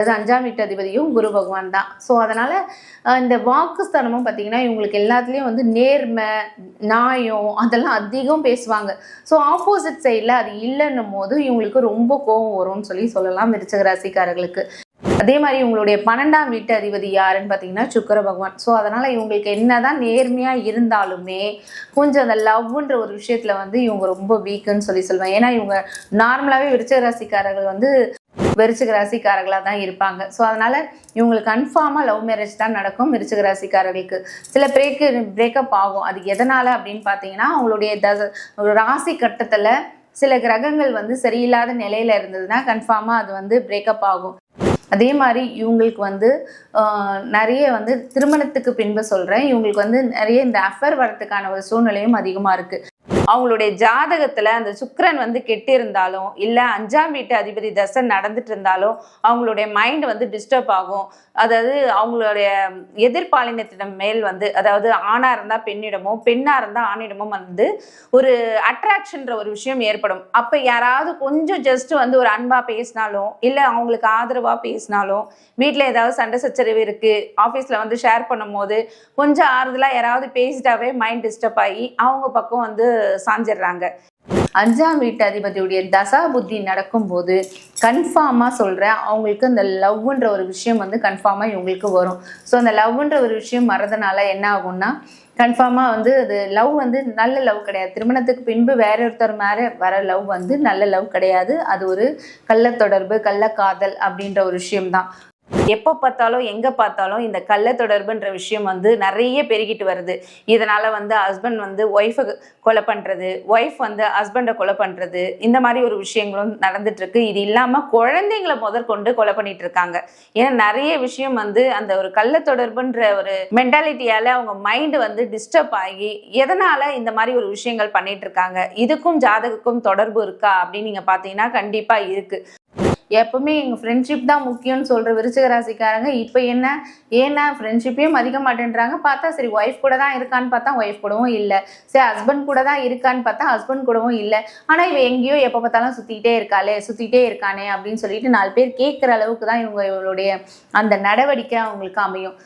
அது அஞ்சாம் வீட்டு அதிபதியும் குரு பகவான் தான். ஸோ அதனால் இந்த வாக்குஸ்தானமும் பார்த்தீங்கன்னா இவங்களுக்கு எல்லாத்துலேயும் வந்து நேர்மை நியாயம் அதெல்லாம் அதிகம் பேசுவாங்க. ஸோ ஆப்போசிட் சைடில் அது இல்லைன்னும் போது இவங்களுக்கு ரொம்ப கோபம் வரும்னு சொல்லி சொல்லலாம் விருச்சக ராசிக்காரர்களுக்கு. அதே மாதிரி இவங்களுடைய பன்னெண்டாம் வீட்டு அதிபதி யாருன்னு பார்த்தீங்கன்னா சுக்கர பகவான். ஸோ அதனால் இவங்களுக்கு என்னதான் நேர்மையாக இருந்தாலுமே கொஞ்சம் அந்த லவ்ன்ற ஒரு விஷயத்தில் வந்து இவங்க ரொம்ப வீக்குன்னு சொல்லி சொல்லுவேன் ஏன்னா இவங்க நார்மலாகவே விருச்சக ராசிக்காரர்கள் வந்து விருச்சிக ராசிக்காரர்களாக தான் இருப்பாங்க. ஸோ அதனால் இவங்களுக்கு கன்ஃபார்மாக லவ் மேரேஜ் தான் நடக்கும் விருச்சிக ராசிக்காரர்களுக்கு. சில பிரேக்கு பிரேக்கப் ஆகும். அது எதனால் அப்படின்னு பார்த்தீங்கன்னா அவங்களுடைய தச ஒரு ராசி கட்டத்தில் சில கிரகங்கள் வந்து சரியில்லாத நிலையில் இருந்ததுன்னா கன்ஃபார்மாக அது வந்து பிரேக்கப் ஆகும். அதே மாதிரி இவங்களுக்கு வந்து நிறைய வந்து திருமணத்துக்கு பின்பு சொல்கிறேன் இவங்களுக்கு வந்து நிறைய இந்த அஃபர் வரத்துக்கான ஒரு சூழ்நிலையும் அதிகமாக இருக்குது அவங்களுடைய ஜாதகத்துல அந்த சுக்கரன் வந்து கெட்டு இருந்தாலும் இல்ல அஞ்சாம் வீட்டு அதிபதி தசை நடந்துட்டு இருந்தாலும் அவங்களுடைய மைண்ட் வந்து டிஸ்டர்ப் ஆகும். அதாவது அவங்களுடைய எதிர்பாலினத்திடம் மேல் வந்து அதாவது ஆணா இருந்தா பெண்ணிடமோ பெண்ணா இருந்தா ஆணிடமோ வந்து ஒரு அட்ராக்ஷன்ற ஒரு விஷயம் ஏற்படும். அப்ப யாராவது கொஞ்சம் ஜஸ்ட் வந்து ஒரு அன்பா பேசினாலும் இல்ல அவங்களுக்கு ஆதரவா பேசினாலும் வீட்டில் ஏதாவது சண்டை சச்சரவு இருக்கு ஆபீஸ்ல வந்து ஷேர் பண்ணும்போது கொஞ்சம் ஆறுதலா யாராவது பேசிட்டாவே மைண்ட் டிஸ்டர்ப் ஆகி அவங்க பக்கம் வந்து சாஞ்சிடுறாங்க. அஞ்சாம் வீட்டு அதிபதியுடைய தசா புத்தி நடக்கும்போது கன்ஃபார்மாக சொல்கிறேன் அவங்களுக்கு அந்த லவ்ன்ற ஒரு விஷயம் வந்து கன்ஃபார்மாக இவங்களுக்கு வரும். ஸோ அந்த லவ்ன்ற ஒரு விஷயம் வரதுனால என்ன ஆகும்னா கன்ஃபார்மாக வந்து அது லவ் வந்து நல்ல லவ் கிடையாது. திருமணத்துக்கு பின்பு வேற ஒருத்தர் மேலே வர லவ் வந்து நல்ல லவ் கிடையாது. அது ஒரு கள்ள தொடர்பு கள்ளக்காதல் அப்படின்ற ஒரு விஷயம்தான். எப்போ பார்த்தாலும் எங்கே பார்த்தாலும் இந்த கள்ள தொடர்புன்ற விஷயம் வந்து நிறைய பெருகிட்டு வருது. இதனால் வந்து ஹஸ்பண்ட் வந்து ஒய்ஃபை கொலை பண்ணுறது ஒய்ஃப் வந்து ஹஸ்பண்டை கொலை பண்ணுறது இந்த மாதிரி ஒரு விஷயங்களும் நடந்துட்டுருக்கு இது இல்லாமல் குழந்தைங்களை முதற்கொண்டு கொலை பண்ணிட்டு இருக்காங்க. ஏன்னா நிறைய விஷயம் வந்து அந்த ஒரு கள்ள தொடர்புன்ற ஒரு மென்டாலிட்டியால் அவங்க மைண்டு வந்து டிஸ்டர்ப் ஆகி எதனால் இந்த மாதிரி ஒரு விஷயங்கள் பண்ணிட்டு இருக்காங்க? இதுக்கும் ஜாதகக்கும் தொடர்பு இருக்கா? அப்படின்னு நீங்கள் பார்த்தீங்கன்னா கண்டிப்பாக இருக்குது எப்பவுமே எங்கள் ஃப்ரெண்ட்ஷிப் தான் முக்கியம்னு சொல்கிற விருச்சிக ராசிக்காரங்க இப்போ என்ன? ஏன்னா ஃப்ரெண்ட்ஷிப்பையும் மதிக்க மாட்டேன்றாங்க. பார்த்தா சரி ஒய்ஃப் கூட தான் இருக்கான்னு பார்த்தா ஒய்ஃப் கூடவும் இல்லை. சரி ஹஸ்பண்ட் கூட தான் இருக்கான்னு பார்த்தா ஹஸ்பண்ட் கூடவும் இல்லை. ஆனால் இவ எங்கேயோ எப்போ பார்த்தாலும் சுற்றிக்கிட்டே இருக்காளே சுற்றிக்கிட்டே இருக்கானே அப்படின்னு சொல்லிட்டு நாலு பேர் கேட்குற அளவுக்கு தான் இவங்க இவங்களுடைய அந்த நடவடிக்கை அவங்களுக்கு அமையும்.